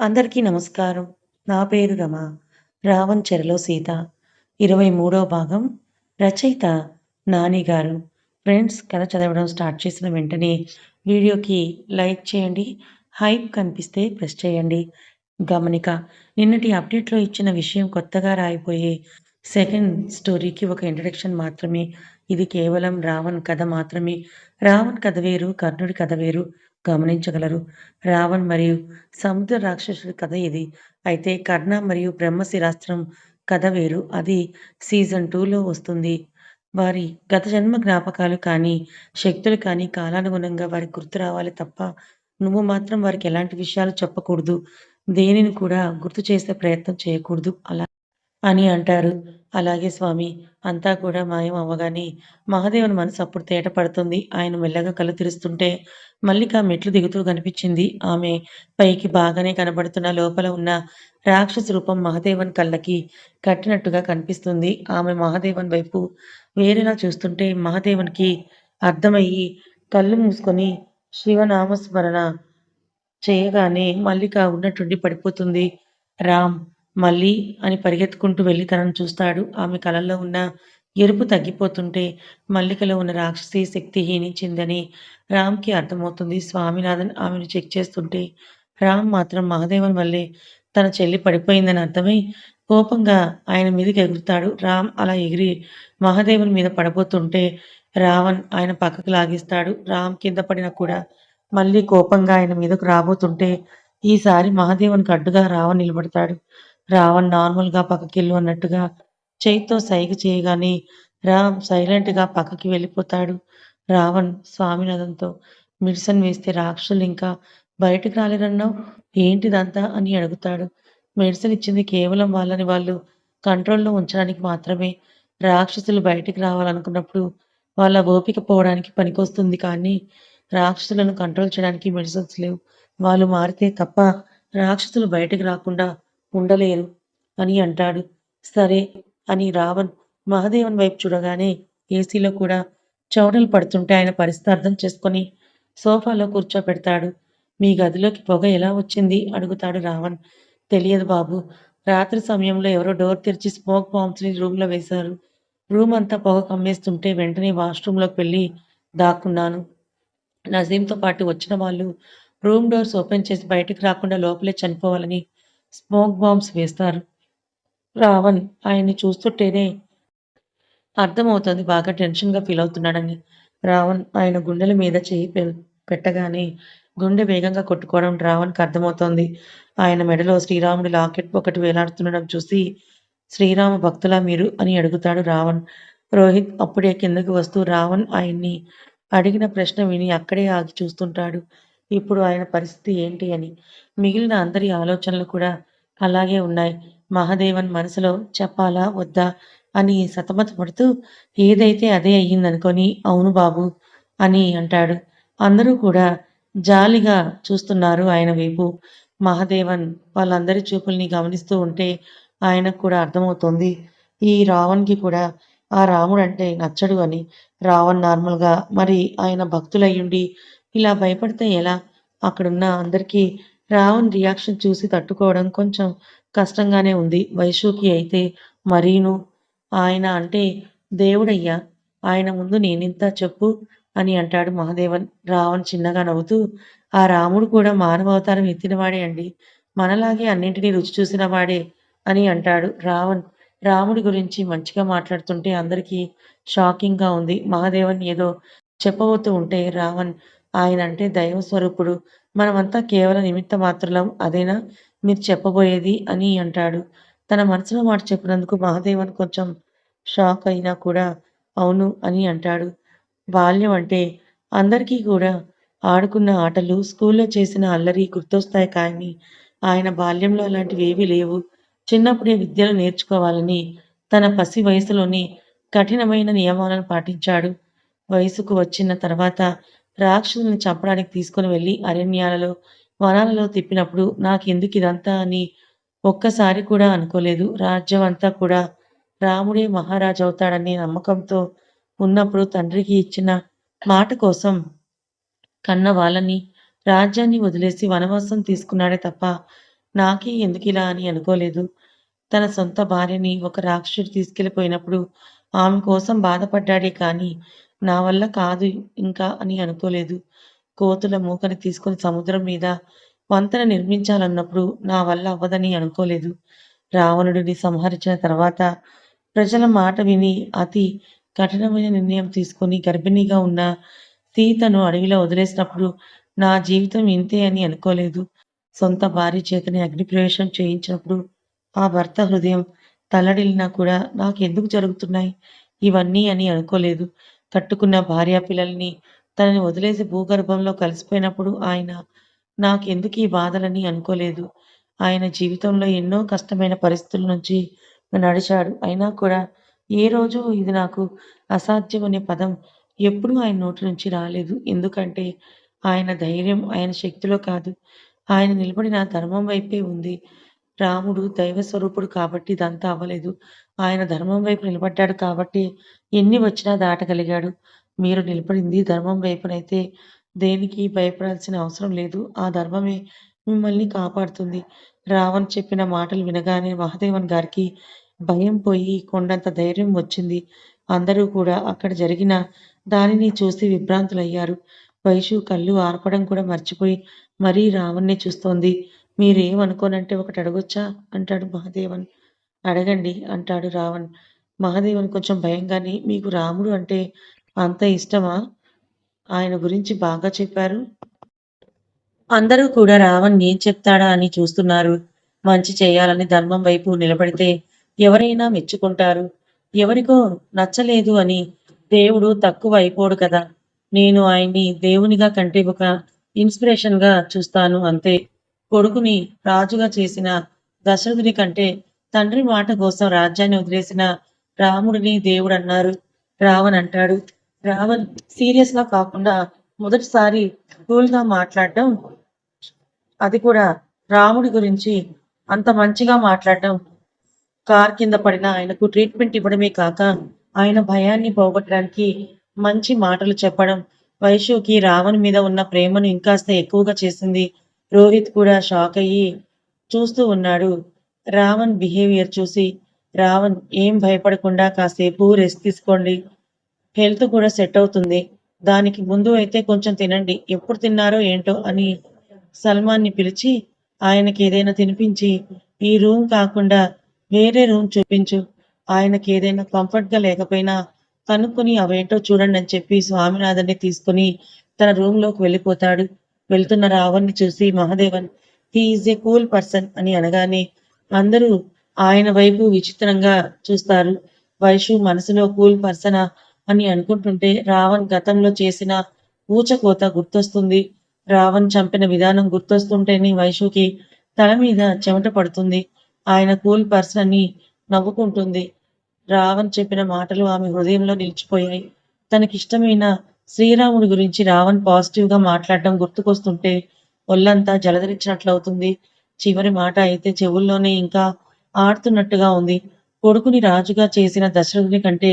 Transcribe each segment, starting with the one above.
అందరికీ నమస్కారం. నా పేరు రమ. 'రావణ్ చెరలో సీత' ఇరవై మూడో భాగం రచయిత నాని గారు. ఫ్రెండ్స్ కథ చదవడం స్టార్ట్ చేసిన వెంటనే వీడియోకి లైక్ చేయండి. హైప్ కనిపిస్తే ప్రెస్ చేయండి. గమనిక నిన్నటి అప్డేట్‌లో ఇచ్చిన విషయం కొత్తగా రాయిపోయే సెకండ్ స్టోరీకి ఒక ఇంట్రడక్షన్ మాత్రమే. ఇది కేవలం రావణ్ కథ మాత్రమే. రావణ్ కథ వేరు, కర్ణుడి కథ వేరు గమనించగలరు. రావణ్ మరియు సముద్ర రాక్షసుడి కథ ఇది. అయితే కర్ణ మరియు బ్రహ్మశిరాస్త్రం కథ వేరు. అది సీజన్ టూలో వస్తుంది. వారి గత జన్మ జ్ఞాపకాలు కానీ, శక్తులు కానీ కాలానుగుణంగా వారికి గుర్తు రావాలి తప్ప నువ్వు మాత్రం వారికి ఎలాంటి విషయాలు చెప్పకూడదు. దేనిని కూడా గుర్తు చేసే ప్రయత్నం చేయకూడదు. అలా అని అంటారు. అలాగే స్వామి అంతా కూడా మాయం అవ్వగానే మహాదేవుని మనసు అప్పుడు తేట పడుతుంది. ఆయన మెల్లగా కళ్ళు తెరుస్తుంటే మల్లిక మెట్లు దిగుతూ కనిపించింది. ఆమె పైకి బాగానే కనబడుతున్న లోపల ఉన్న రాక్షస రూపం మహాదేవన్ కళ్ళకి కట్టినట్టుగా కనిపిస్తుంది. ఆమె మహాదేవన్ వైపు వేరేలా చూస్తుంటే మహాదేవన్కి అర్థమయ్యి కళ్ళు మూసుకొని శివనామస్మరణ చేయగానే మల్లిక ఉన్నట్టుండి పడిపోతుంది. రామ్ మళ్ళీ అని పరిగెత్తుకుంటూ వెళ్ళి తనను చూస్తాడు. ఆమె కళ్ళల్లో ఉన్న ఎరుపు తగ్గిపోతుంటే మల్లికలో ఉన్న రాక్షసి శక్తి హీనించిందని రామ్‌కి అర్థమవుతుంది. స్వామినాథన్ ఆమెను చెక్ చేస్తుంటే రామ్ మాత్రం మహాదేవన్ వల్లే తన చెల్లి పడిపోయిందని అర్థమై కోపంగా ఆయన మీదకి ఎగురుతాడు. రామ్ అలా ఎగిరి మహాదేవన్ మీద పడబోతుంటే రావణ్ ఆయన పక్కకు లాగిస్తాడు రామ్ కింద పడినా కూడా మళ్ళీ కోపంగా ఆయన మీదకు రాబోతుంటే ఈసారి మహాదేవన్‌కి అడ్డుగా రావణ్ నిలబడతాడు. రావణ్ నార్మల్‌గా పక్కకిల్లు అన్నట్టుగా చేయితో సైగ చేయగానే రామ్ సైలెంట్‌గా పక్కకి వెళ్ళిపోతాడు. రావణ్ స్వామినాథన్‌తో మెడిసిన్ వేస్తే రాక్షసులు ఇంకా బయటకు రాలేరన్నావు. ఏంటిదంతా అని అడుగుతాడు. మెడిసిన్ ఇచ్చింది కేవలం వాళ్ళని వాళ్ళు కంట్రోల్‌లో ఉంచడానికి మాత్రమే. రాక్షసులు బయటికి రావాలనుకున్నప్పుడు వాళ్ళ ఓపిక పోవడానికి పనికొస్తుంది కానీ రాక్షసులను కంట్రోల్ చేయడానికి మెడిసిన్స్ లేవు. వాళ్ళు మారితే తప్ప రాక్షసులు బయటకు రాకుండా ఉండలేరు అని అంటాడు. సరే అని రావణ్ మహాదేవన్ వైపు చూడగానే ఏసీలో కూడా చౌడలు పడుతుంటే ఆయన పరిస్థితి అర్థం చేసుకొని సోఫాలో కూర్చోపెడతాడు. మీ గదిలోకి పొగ ఎలా వచ్చింది? అడుగుతాడు రావణ్. తెలియదు బాబు. రాత్రి సమయంలో ఎవరో డోర్ తెరిచి స్మోక్ బాంబ్స్‌ని రూమ్‌లో వేశారు. రూమ్ అంతా పొగ కమ్మేస్తుంటే వెంటనే వాష్‌రూమ్‌లోకి వెళ్ళి దాక్కున్నాను. నజీంతో పాటు వచ్చిన వాళ్ళు రూమ్ డోర్స్ ఓపెన్ చేసి బయటకు రాకుండా లోపలే చనిపోవాలని స్మోక్ బాంబ్స్ వేస్తారు. రావణ్ ఆయన్ని చూస్తుంటేనే అర్థమవుతుంది బాగా టెన్షన్‌గా ఫీలవుతున్నాడని. రావణ్ ఆయన గుండెల మీద చేయి పెట్టగానే గుండె వేగంగా కొట్టుకోవడం రావణ్‌కి అర్థమవుతోంది. ఆయన మెడలో శ్రీరాముడి లాకెట్ ఒకటి వేలాడుతుండడం చూసి శ్రీరామ భక్తులా మీరు? అని అడుగుతాడు రావణ్. రోహిత్ అప్పుడే కిందకి వస్తూ రావణ్ ఆయన్ని అడిగిన ప్రశ్న విని అక్కడే ఆగి చూస్తుంటాడు. ఇప్పుడు ఆయన పరిస్థితి ఏంటి అని. మిగిలిన అందరి ఆలోచనలు కూడా అలాగే ఉన్నాయి. మహాదేవన్ మనసులో చెప్పాలా? వద్దా? అని సతమతపడుతూ ఏదైతే అదే అయ్యిందనుకొని అవును బాబు అని అంటాడు. అందరూ కూడా జాలిగా చూస్తున్నారు ఆయన వైపు. మహాదేవన్ వాళ్ళందరి చూపుల్ని గమనిస్తూ ఉంటే ఆయనకు కూడా అర్థమవుతుంది ఈ రావణ్‌కి కూడా ఆ రాముడంటే నచ్చడు అని. రావణ్ నార్మల్‌గా మరి ఆయన భక్తులయ్యుండి ఇలా భయపడితే ఎలా? అక్కడున్న అందరికీ రావణ్ రియాక్షన్ చూసి తట్టుకోవడం కొంచెం కష్టంగానే ఉంది. వైషూకి అయితే మరీను. ఆయన అంటే దేవుడయ్యా! ఆయన ముందు నేనింత చెప్పు అని అంటాడు మహాదేవన్. రావణ్ చిన్నగా నవ్వుతూ ఆ రాముడు కూడా మానవావతారం ఎత్తినవాడే అండి. మనలాగే అన్నింటినీ రుచి చూసినవాడే అని అంటాడు. రావణ్ రాముడి గురించి మంచిగా మాట్లాడుతుంటే అందరికీ షాకింగ్‌గా ఉంది. మహాదేవన్ ఏదో చెప్పబోతూ ఉంటే రావణ్ ఆయనంటే దైవ స్వరూపుడు. మనమంతా కేవలం నిమిత్త మాత్రులం అదేనా మీరు చెప్పబోయేది? అని అంటాడు. తన మనసులో మాట చెప్పినందుకు మహాదేవన్ కొంచెం షాక్ అయినా కూడా అవును అని అంటాడు. బాల్యం అంటే అందరికీ కూడా ఆడుకున్న ఆటలు, స్కూల్లో చేసిన అల్లరి గుర్తొస్తాయి కానీ ఆయన బాల్యంలో అలాంటివేవీ లేవు. చిన్నప్పుడే విద్యలు నేర్చుకోవాలని తన పసి వయసులోనే కఠినమైన నియమాలను పాటించాడు. వయసుకు వచ్చిన తర్వాత రాక్షసుల్ని చంపడానికి తీసుకొని వెళ్ళి అరణ్యాలలో, వనాలలో తిప్పినప్పుడు నాకెందుకిదంతా అని ఒక్కసారి కూడా అనుకోలేదు. రాజ్యం అంతా కూడా రాముడే మహారాజు అవుతాడనే నమ్మకంతో ఉన్నప్పుడు తండ్రికి ఇచ్చిన మాట కోసం కన్న వాళ్ళని, రాజ్యాన్ని వదిలేసి వనవాసం తీసుకున్నాడే తప్ప నాకే ఎందుకిలా అని అనుకోలేదు. తన సొంత భార్యని ఒక రాక్షసుడు తీసుకెళ్ళిపోయినప్పుడు ఆమె కోసం బాధపడ్డాడే కానీ, నా వల్ల కాదు ఇంకా అని అనుకోలేదు. కోతుల మూకని తీసుకొని సముద్రం మీద వంతెన నిర్మించాలన్నప్పుడు నా వల్ల అవ్వదని అనుకోలేదు. రావణుడిని సంహరించిన తర్వాత ప్రజల మాట విని అతి కఠినమైన నిర్ణయం తీసుకొని గర్భిణిగా ఉన్న సీతను అడవిలో వదిలేసినప్పుడు నా జీవితం ఇంతే అని అనుకోలేదు. సొంత భార్య చేతని అగ్నిప్రవేశం చేయించినప్పుడు ఆ భర్త హృదయం తల్లడిల్లినా కూడా నాకు ఎందుకు జరుగుతున్నాయి ఇవన్నీ అని అనుకోలేదు. తట్టుకున్న భార్యా పిల్లల్ని తనని వదిలేసి భూగర్భంలో కలిసిపోయినప్పుడు ఆయన నాకెందుకీ బాధలని అనుకోలేదు. ఆయన జీవితంలో ఎన్నో కష్టమైన పరిస్థితుల నుంచి నడిచాడు. అయినా కూడా ఏ రోజు ఇది నాకు అసాధ్యం అనే పదం ఎప్పుడూ ఆయన నోటి నుంచి రాలేదు. ఎందుకంటే ఆయన ధైర్యం ఆయన శక్తిలో కాదు. ఆయన నిలబడిన ధర్మం వైపే ఉంది. రాముడు దైవ స్వరూపుడు కాబట్టి ఇదంతా అవ్వలేదు. ఆయన ధర్మం వైపు నిలబడ్డాడు కాబట్టి ఎన్ని వచ్చినా దాటగలిగాడు. మీరు నిలబడింది ధర్మం వైపునైతే దేనికి భయపడాల్సిన అవసరం లేదు. ఆ ధర్మమే మిమ్మల్ని కాపాడుతుంది. రావణ్ చెప్పిన మాటలు వినగానే మహాదేవన్ గారికి భయం పోయి కొండంత ధైర్యం వచ్చింది. అందరూ కూడా అక్కడ జరిగిన దానిని చూసి విభ్రాంతులయ్యారు. వైషు కళ్ళు ఆర్పడం కూడా మర్చిపోయి మరీ రావణ్ణి చూస్తోంది. మీరేమనుకోనంటే ఒకటి అడగొచ్చా? అంటాడు మహాదేవన్. అడగండి అంటాడు రావణ్. మహాదేవన్ కొంచెం భయంగానే మీకు రాముడు అంటే అంత ఇష్టమా? ఆయన గురించి బాగా చెప్పారు. అందరూ కూడా రావణ్ ఏం చెప్తాడా అని చూస్తున్నారు. మంచి చేయాలని ధర్మం వైపు నిలబడితే ఎవరైనా మెచ్చుకుంటారు. ఎవరికో నచ్చలేదు అని దేవుడు తక్కువ అయిపోడు కదా! నేను ఆయన్ని దేవునిగా కంటే ఒక ఇన్స్పిరేషన్గా చూస్తాను అంతే. కొడుకుని రాజుగా చేసిన దశరథుని కంటే తండ్రి మాట కోసం రాజ్యాన్ని వదిలేసిన రాముడిని దేవుడు అన్నారు రావణ్ అంటాడు. రావణ్ సీరియస్గా కాకుండా మొదటిసారి కూల్గా మాట్లాడడం అది కూడా రాముడి గురించి అంత మంచిగా మాట్లాడడం కార్ కింద పడిన ఆయనకు ట్రీట్మెంట్ ఇవ్వడమే కాక ఆయన భయాన్ని పోగొట్టడానికి మంచి మాటలు చెప్పడం వైషుకి రావణ్ మీద ఉన్న ప్రేమను ఇంకాస్త ఎక్కువగా చేసింది. రోహిత్ కూడా షాక్ అయ్యి చూస్తూ ఉన్నాడు. రావణ్ బిహేవియర్ చూసి రావణ్ ఏం భయపడకుండా కాసేపు రెస్ట్ తీసుకోండి. హెల్త్ కూడా సెట్ అవుతుంది. దానికి ముందు అయితే కొంచెం తినండి. ఎప్పుడు తిన్నారో ఏంటో అని సల్మాన్ని పిలిచి ఆయనకి ఏదైనా తినిపించి ఈ రూమ్ కాకుండా వేరే రూమ్ చూపించు. ఆయనకి ఏదైనా కంఫర్ట్గా లేకపోయినా కనుక్కొని అవేంటో చూడండి అని చెప్పి స్వామినాథన్ని తీసుకుని తన రూమ్లోకి వెళ్ళిపోతాడు. వెళ్తున్న రావణ్ణి చూసి Mahadevan he's a cool person అని అనగానే అందరూ ఆయన వైపు విచిత్రంగా చూస్తారు. వైషు మనసులో కూల్ పర్సనా అని అనుకుంటుంటే రావణ్ గతంలో చేసిన ఊచకోత గుర్తొస్తుంది. రావణ్ చంపిన విధానం గుర్తొస్తుంటేనే వైషుకి తల మీద చెమట పడుతుంది. ఆయన కూల్ పర్సన్ అని నవ్వుకుంటుంది. రావణ్ చెప్పిన మాటలు ఆమె హృదయంలో నిలిచిపోయాయి. తనకిష్టమైన శ్రీరాముడి గురించి రావణ్ పాజిటివ్గా మాట్లాడడం గుర్తుకొస్తుంటే ఒళ్ళంతా జలధరించినట్లవుతుంది. చివరి మాట అయితే చెవుల్లోనే ఇంకా ఆడుతున్నట్టుగా ఉంది. కొడుకుని రాజుగా చేసిన దశరథుని కంటే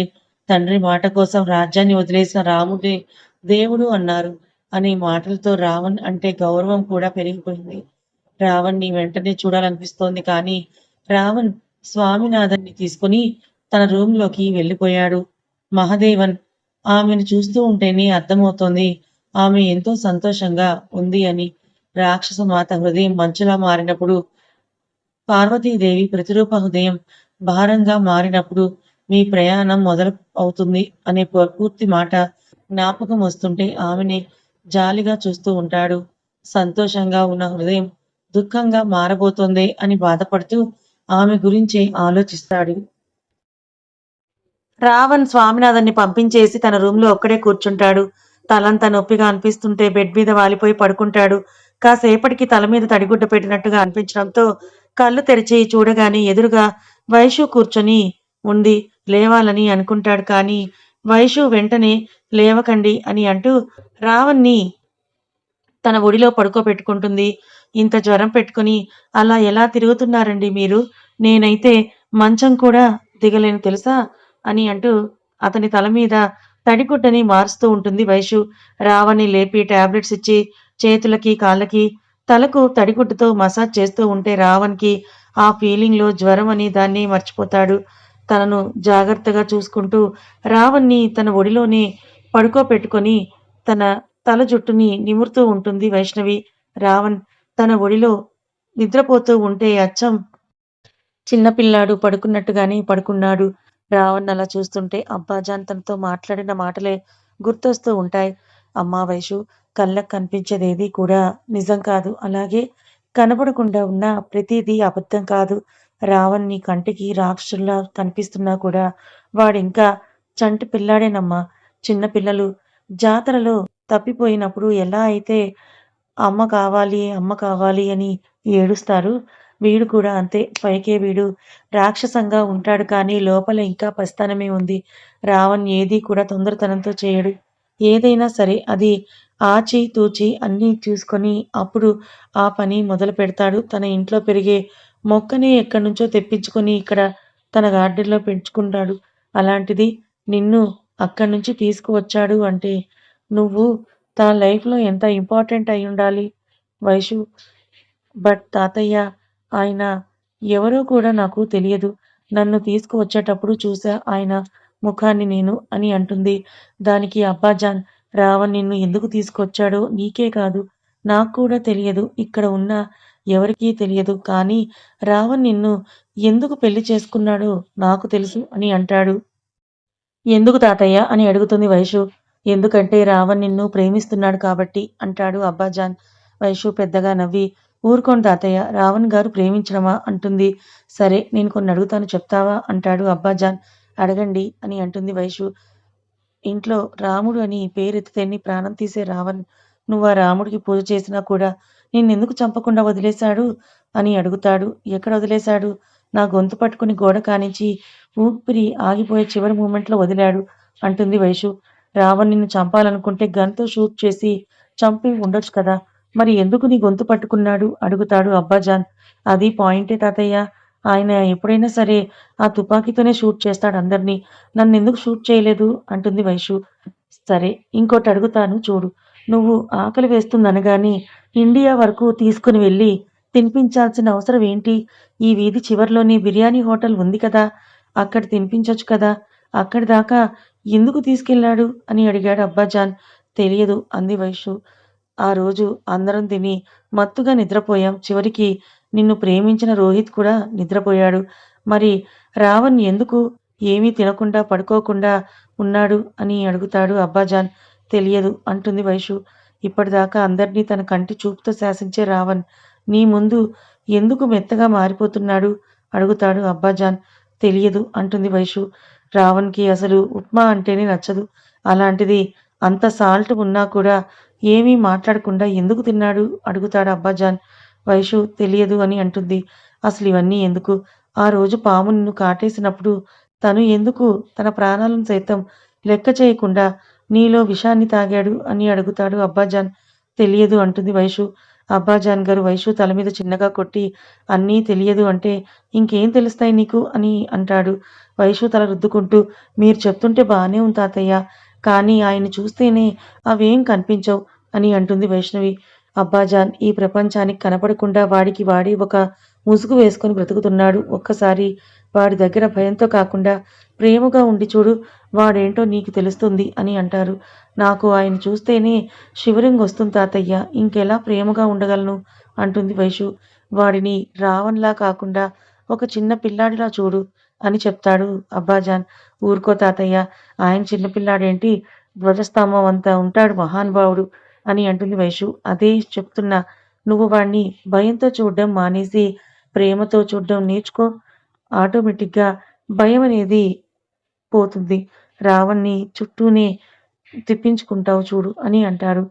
తండ్రి మాట కోసం రాజ్యాన్ని వదిలేసిన రాముడే దేవుడు అన్నారు అనే మాటలతో రావణ్ అంటే గౌరవం కూడా పెరిగిపోయింది. రావణ్ణి వెంటనే చూడాలనిపిస్తోంది కానీ రావణ్ స్వామినాథన్ని తీసుకుని తన రూమ్లోకి వెళ్ళిపోయాడు. మహదేవన్ ఆమెను చూస్తూ ఉంటేనే అర్థమవుతోంది ఆమె ఎంతో సంతోషంగా ఉంది అని. రాక్షస మాత హృదయం మంచులా మారినప్పుడు పార్వతీదేవి ప్రతిరూప హృదయం భారంగా మారినప్పుడు మీ ప్రయాణం మొదలు అవుతుంది అనే ప- పూర్తి మాట జ్ఞాపకం వస్తుంటే ఆమెని జాలిగా చూస్తూ ఉంటాడు. సంతోషంగా ఉన్న హృదయం దుఃఖంగా మారబోతోంది అని బాధపడుతూ ఆమె గురించి ఆలోచిస్తాడు. రావణ్ స్వామినాథన్ని పంపించేసి తన రూమ్లో ఒక్కడే కూర్చుంటాడు. తలంతా నొప్పిగా అనిపిస్తుంటే బెడ్ మీద వాలిపోయి పడుకుంటాడు. కాసేపటికి తల మీద తడిగుడ్డ పెట్టినట్టుగా అనిపించడంతో కళ్ళు తెరిచి చూడగానే ఎదురుగా వైషు కూర్చొని ఉంది. లేవాలని అనుకుంటాడు కానీ వైషు వెంటనే లేవకండి అని అంటూ రావణ్ణి తన ఒడిలో పడుకోబెట్టుకుంటుంది. ఇంత జ్వరం పెట్టుకుని అలా ఎలా తిరుగుతున్నారండి మీరు? నేనైతే మంచం కూడా దిగలేను తెలుసా? అని అంటూ అతని తల మీద తడిగుడ్డని మారుస్తూ ఉంటుంది వైషు. రావని లేపి టాబ్లెట్స్ ఇచ్చి చేతులకి, కాళ్ళకి తలకు తడిగుడ్డుతో మసాజ్ చేస్తూ ఉంటే రావణ్కి ఆ ఫీలింగ్లో జ్వరం అని దాన్ని మర్చిపోతాడు. తనను జాగ్రత్తగా చూసుకుంటూ రావణ్ణి తన ఒడిలోనే పడుకోపెట్టుకొని తన తల జుట్టుని నిమురుతూ ఉంటుంది వైష్ణవి. రావణ్ తన ఒడిలో నిద్రపోతూ ఉంటే అచ్చం చిన్నపిల్లాడు పడుకున్నట్టుగానే పడుకున్నాడు. రావణ్ అలా చూస్తుంటే అబ్బాజాన్ తనతో మాట్లాడిన మాటలే గుర్తొస్తూ ఉంటాయి. అమ్మా వైషు కళ్ళకు కనిపించేదేది కూడా నిజం కాదు. అలాగే కనబడకుండా ఉన్న ప్రతిదీ అబద్ధం కాదు. రావణ్ నీ కంటికి రాక్షసుల్లా కనిపిస్తున్నా కూడా వాడింకా చంటి పిల్లాడేనమ్మా. చిన్న పిల్లలు జాతరలో తప్పిపోయినప్పుడు ఎలా అయితే అమ్మ కావాలి అమ్మ కావాలి అని ఏడుస్తారు వీడు కూడా అంతే. పైకే వీడు రాక్షసంగా ఉంటాడు కానీ లోపల ఇంకా పస్తానమే ఉంది. రావణ్ ఏది కూడా తొందరతనంతో చేయడు. ఏదైనా సరే అది ఆచి తూచి అన్నీ చూసుకొని అప్పుడు ఆ పని మొదలు పెడతాడు. తన ఇంట్లో పెరిగే మొక్కని ఎక్కడి నుంచో తెప్పించుకొని ఇక్కడ తన గార్డెన్లో పెంచుకుంటాడు. అలాంటిది నిన్ను అక్కడి నుంచి తీసుకువచ్చాడు అంటే నువ్వు తన లైఫ్లో ఎంత ఇంపార్టెంట్ అయి ఉండాలి? వైషు. బట్ తాతయ్య ఆయన ఎవరో కూడా నాకు తెలియదు. నన్ను తీసుకువచ్చేటప్పుడు చూసా ఆయన ముఖాన్ని నేను అని అంటుంది. దానికి అబ్బాజాన్ రావణ్ నిన్ను ఎందుకు తీసుకొచ్చాడో నీకే కాదు. నాకు కూడా తెలియదు. ఇక్కడ ఉన్న ఎవరికీ తెలియదు. కానీ రావణ్ నిన్ను ఎందుకు పెళ్ళి చేసుకున్నాడో నాకు తెలుసు అని అంటాడు. ఎందుకు తాతయ్య అని అడుగుతుంది వైషు. ఎందుకంటే రావణ్ నిన్ను ప్రేమిస్తున్నాడు కాబట్టి అంటాడు అబ్బాజాన్ వైషు పెద్దగా నవ్వి ఊరుకోండి తాతయ్య రావణ్ గారు ప్రేమించడమా? అంటుంది. సరే నేను కొన్ని అడుగుతాను చెప్తావా? అంటాడు అబ్బాజాన్ అడగండి అని అంటుంది వైషు. ఇంట్లో రాముడు అని పేరెత్తితేని ప్రాణం తీసే రావణ్. నువ్వు ఆ రాముడికి పూజ చేసినా కూడా నిన్నెందుకు చంపకుండా వదిలేశాడు? అని అడుగుతాడు. ఎక్కడ వదిలేశాడు? నా గొంతు పట్టుకుని గోడ కానించి ఊపిరి ఆగిపోయే చివరి మూమెంట్లో వదిలాడు అంటుంది వైషు. రావణ్ నిన్ను చంపాలనుకుంటే గన్తో షూట్ చేసి చంపి ఉండొచ్చు కదా? మరి ఎందుకు నీ గొంతు పట్టుకున్నాడు? అడుగుతాడు అబ్బాజాన్. అది పాయింటే తాతయ్య. ఆయన ఎప్పుడైనా సరే ఆ తుపాకీతోనే షూట్ చేస్తాడు అందరినీ. నన్ను ఎందుకు షూట్ చేయలేదు? అంటుంది వైషు. సరే ఇంకోటి అడుగుతాను చూడు. నువ్వు ఆకలి వేస్తుందనగాని ఇండియా వరకు తీసుకుని వెళ్ళి తినిపించాల్సిన అవసరం ఏంటి? ఈ వీధి చివరిలోని బిర్యానీ హోటల్ ఉంది కదా. అక్కడ తినిపించొచ్చు కదా. అక్కడి దాకా ఎందుకు తీసుకెళ్ళాడు అని అడిగాడు అబ్బాజాన్. తెలియదు అంది వైషు. ఆ రోజు అందరం తిని మత్తుగా నిద్రపోయాం. చివరికి నిన్ను ప్రేమించిన రోహిత్ కూడా నిద్రపోయాడు. మరి రావణ్ ఎందుకు ఏమీ తినకుండా పడుకోకుండా ఉన్నాడు అని అడుగుతాడు అబ్బాజాన్. తెలియదు అంటుంది వైషు. ఇప్పటిదాకా అందరినీ తన కంటి చూపుతో శాసించే రావణ్ నీ ముందు ఎందుకు మెత్తగా మారిపోతున్నాడు? అడుగుతాడు అబ్బాజాన్. తెలియదు అంటుంది వైషు. రావణ్కి అసలు ఉప్మా అంటేనే నచ్చదు. అలాంటిది అంత సాల్ట్ ఉన్నా కూడా ఏమీ మాట్లాడకుండా ఎందుకు తిన్నాడు? అడుగుతాడు అబ్బాజాన్. వైషు తెలియదు అని అంటుంది. అసలు ఇవన్నీ ఎందుకు? ఆ రోజు పాము నిన్ను కాటేసినప్పుడు తను ఎందుకు తన ప్రాణాలను సైతం లెక్క చేయకుండా నీలో విషాన్ని తాగాడు అని అడుగుతాడు అబ్బాజాన్. తెలియదు అంటుంది వైషు అబ్బాజాన్ గారు వైషు తల మీద చిన్నగా కొట్టి అన్నీ తెలియదు అంటే ఇంకేం తెలుస్తాయి నీకు? అని అంటాడు. వైషు తల రుద్దుకుంటూ మీరు చెప్తుంటే బాగానే ఉంది తాతయ్య. కానీ ఆయన చూస్తేనే అవేం కనిపించవు అని అంటుంది వైష్ణవి. అబ్బాజాన్ ఈ ప్రపంచానికి కనపడకుండా వాడికి వాడి ఒక ముసుగు వేసుకొని బ్రతుకుతున్నాడు. ఒక్కసారి వాడి దగ్గర భయంతో కాకుండా ప్రేమగా ఉండి చూడు వాడేంటో నీకు తెలుస్తుంది అని అంటారు. నాకు ఆయన చూస్తేనే శివరింగ్ వస్తుంది తాతయ్య. ఇంకెలా ప్రేమగా ఉండగలను? అంటుంది వైషు. వాడిని రావణ్లా కాకుండా ఒక చిన్న పిల్లాడిలా చూడు. అని చెప్తాడు అబ్బాజాన్. ఊరుకో తాతయ్య ఆయన చిన్నపిల్లాడేంటి? ధ్వజస్తంభం అంతా ఉంటాడు మహానుభావుడు అని అంటుంది వైషు. అదే చెప్తున్నా. నువ్వు వాణ్ణి భయంతో చూడడం మానేసి ప్రేమతో చూడడం నేర్చుకో. ఆటోమేటిక్గా భయం అనేది పోతుంది. రావణ్ణి చుట్టూనే తిప్పించుకుంటావు చూడు అని అంటారు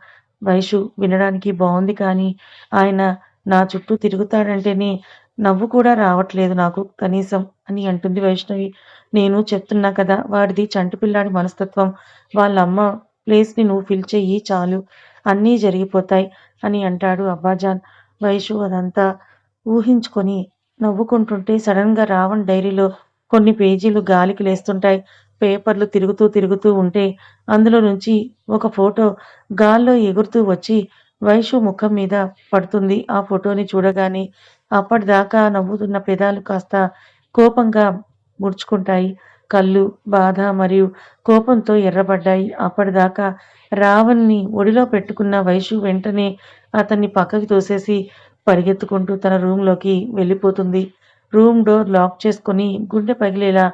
వైషు. వినడానికి బాగుంది కానీ ఆయన నా చుట్టూ తిరుగుతాడంటేనే నవ్వు కూడా రావట్లేదు నాకు కనీసం అని అంటుంది వైష్ణవి. నేను చెప్తున్నా కదా వాడిది చంటిపిల్లాడి మనస్తత్వం. వాళ్ళ అమ్మ ప్లేస్ని నువ్వు ఫిల్ చెయ్యి చాలు అన్నీ జరిగిపోతాయి అని అంటాడు అబ్బాజాన్. వైషు అదంతా ఊహించుకొని నవ్వుకుంటుంటే సడన్గా రావణ్ డైరీలో కొన్ని పేజీలు గాలికి లేస్తుంటాయి. పేపర్లు తిరుగుతూ తిరుగుతూ ఉంటే అందులో నుంచి ఒక ఫోటో గాల్లో ఎగురుతూ వచ్చి వైషు ముఖం మీద పడుతుంది. ఆ ఫోటోని చూడగానే. అప్పటిదాకా నవ్వుతున్న పెదాలు కాస్త కోపంగా ముడుచుకుంటాయి. కళ్ళు బాధ మరియు కోపంతో ఎర్రబడ్డాయి. అప్పటిదాకా రావణ్‌ని ఒడిలో పెట్టుకున్న వైషు వెంటనే అతన్ని పక్కకి తోసేసి పరిగెత్తుకుంటూ తన రూమ్‌లోకి వెళ్ళిపోతుంది. రూమ్ డోర్ లాక్ చేసుకొని గుండె పగిలేలా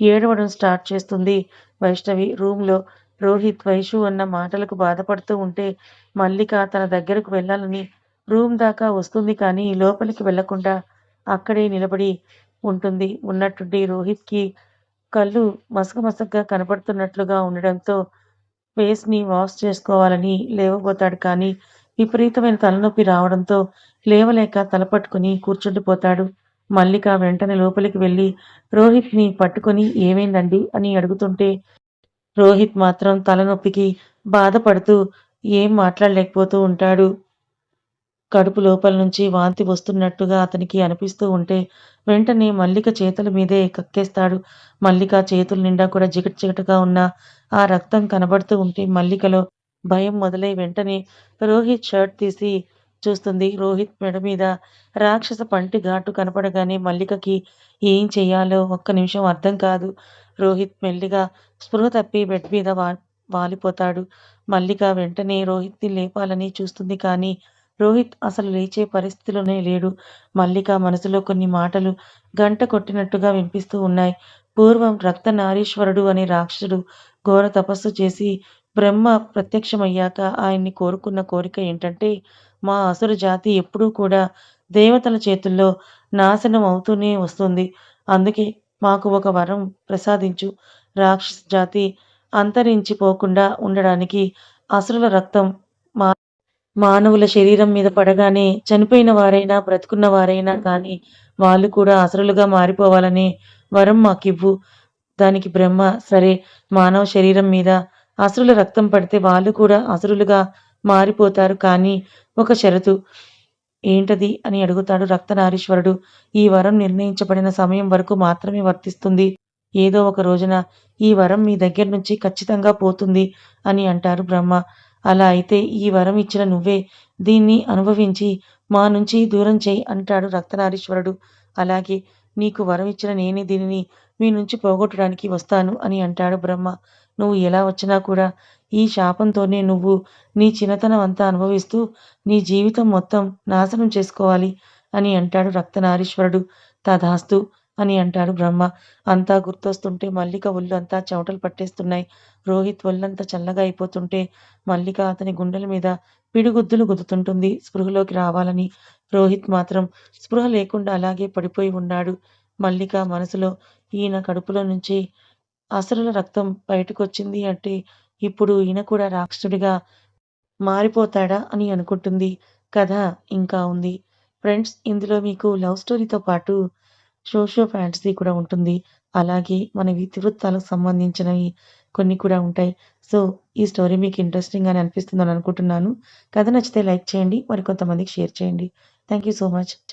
ఏడవడం స్టార్ట్ చేస్తుంది వైష్ణవి. రూమ్‌లో రోహిత్, వైషు అన్న మాటలకు బాధపడుతూ ఉంటే మల్లిక తన దగ్గరకు వెళ్ళాలని రూమ్ దాకా వస్తుంది కానీ లోపలికి వెళ్ళకుండా అక్కడే నిలబడి ఉంటుంది. ఉన్నట్టుండి రోహిత్‌కి కళ్ళు మసకమసగ్గా కనపడుతున్నట్లుగా ఉండడంతో ఫేస్‌ని వాష్ చేసుకోవాలని లేవబోతాడు కానీ విపరీతమైన తలనొప్పి రావడంతో లేవలేక తల పట్టుకొని కూర్చుండిపోతాడు. మల్లిక వెంటనే లోపలికి వెళ్ళి రోహిత్‌ని పట్టుకొని ఏమైందండి అని అడుగుతుంటే రోహిత్ మాత్రం తలనొప్పికి బాధపడుతూ ఏం మాట్లాడలేకపోతూ ఉంటాడు. కడుపు లోపల నుంచి వాంతి వస్తున్నట్టుగా అతనికి అనిపిస్తూ ఉంటే వెంటనే మల్లిక చేతుల మీదే కక్కేస్తాడు. మల్లిక చేతుల నిండా కూడా జిగట జిగటగా ఉన్న ఆ రక్తం కనబడుతూ ఉంటే మల్లికలో భయం మొదలై వెంటనే రోహిత్ షర్ట్ తీసి చూస్తుంది. రోహిత్ మెడ మీద రాక్షస పంటి ఘాటు కనపడగానే మల్లికకి ఏం చేయాలో ఒక్క నిమిషం అర్థం కాదు. రోహిత్ మెల్లిగా స్పృహ తప్పి బెడ్ మీద వా వాలిపోతాడు. మల్లిక వెంటనే రోహిత్‌ని లేపాలని చూస్తుంది కానీ రోహిత్ అసలు లేచే పరిస్థితిలోనే లేడు. మల్లిక మనసులో కొన్ని మాటలు గంట కొట్టినట్టుగా వినిపిస్తూ ఉన్నాయి. పూర్వం రక్తనారీశ్వరుడు అనే రాక్షసుడు ఘోర తపస్సు చేసి బ్రహ్మ ప్రత్యక్షమయ్యాక ఆయన్ని కోరుకున్న కోరిక ఏంటంటే మా అసుర జాతి ఎప్పుడూ కూడా దేవతల చేతుల్లో నాశనం అవుతూనే వస్తుంది. అందుకే మాకు ఒక వరం ప్రసాదించు. రాక్షస జాతి అంతరించిపోకుండా ఉండడానికి అసురుల రక్తం మా మానవుల శరీరం మీద పడగానే చనిపోయిన వారైనా, బ్రతుకున్న వారైనా కానీ వాళ్ళు కూడా అసురులుగా మారిపోవాలనే వరం మాకివ్వు. దానికి బ్రహ్మ సరే మానవ శరీరం మీద అసురుల రక్తం పడితే వాళ్ళు కూడా అసురులుగా మారిపోతారు కానీ ఒక షరతు. ఏంటది అని అడుగుతాడు రక్తనారీశ్వరుడు. ఈ వరం నిర్ణయించబడిన సమయం వరకు మాత్రమే వర్తిస్తుంది. ఏదో ఒక రోజున ఈ వరం మీ దగ్గర నుంచి ఖచ్చితంగా పోతుంది అని అంటారు బ్రహ్మ. అలా అయితే ఈ వరం ఇచ్చిన నువ్వే దీన్ని అనుభవించి మా నుంచి దూరం చేయి అంటాడు రక్తనారీశ్వరుడు. అలాగే నీకు వరం ఇచ్చిన నేనే దీనిని మీ నుంచి పోగొట్టడానికి వస్తాను అని అంటాడు బ్రహ్మ. నువ్వు ఎలా వచ్చినా కూడా ఈ శాపంతోనే నువ్వు నీ చిన్నతనం అంతా అనుభవిస్తూ నీ జీవితం మొత్తం నాశనం చేసుకోవాలి అని అంటాడు రక్తనారీశ్వరుడు. తధాస్తు అని అంటాడు బ్రహ్మ. అంతా గుర్తొస్తుంటే మల్లిక ఒళ్ళు అంతా చెమటలు పట్టేస్తున్నాయి. రోహిత్ ఒళ్ళంతా చల్లగా అయిపోతుంటే మల్లిక అతని గుండెల మీద పిడిగుద్దులు గుద్దుతుంటుంది స్పృహలోకి రావాలని. రోహిత్ మాత్రం స్పృహ లేకుండా అలాగే పడిపోయి ఉన్నాడు. మల్లిక మనసులో ఈయన కడుపులో నుంచి అసురుల రక్తం బయటకొచ్చింది అంటే ఇప్పుడు ఈయన కూడా రాక్షసుడిగా మారిపోతాడా అని అనుకుంటుంది. కథ ఇంకా ఉంది. ఫ్రెండ్స్ ఇందులో మీకు లవ్ స్టోరీతో పాటు సోషియో ఫ్యాంటసీ కూడా ఉంటుంది. అలాగే మన ఇతివృత్తాలకు సంబంధించినవి కొన్ని కూడా ఉంటాయి. సో, ఈ స్టోరీ మీకు ఇంట్రెస్టింగ్ అని అనిపిస్తుందని అనుకుంటున్నాను. కథ నచ్చితే లైక్ చేయండి. మరికొంతమందికి షేర్ చేయండి. Thank you so much.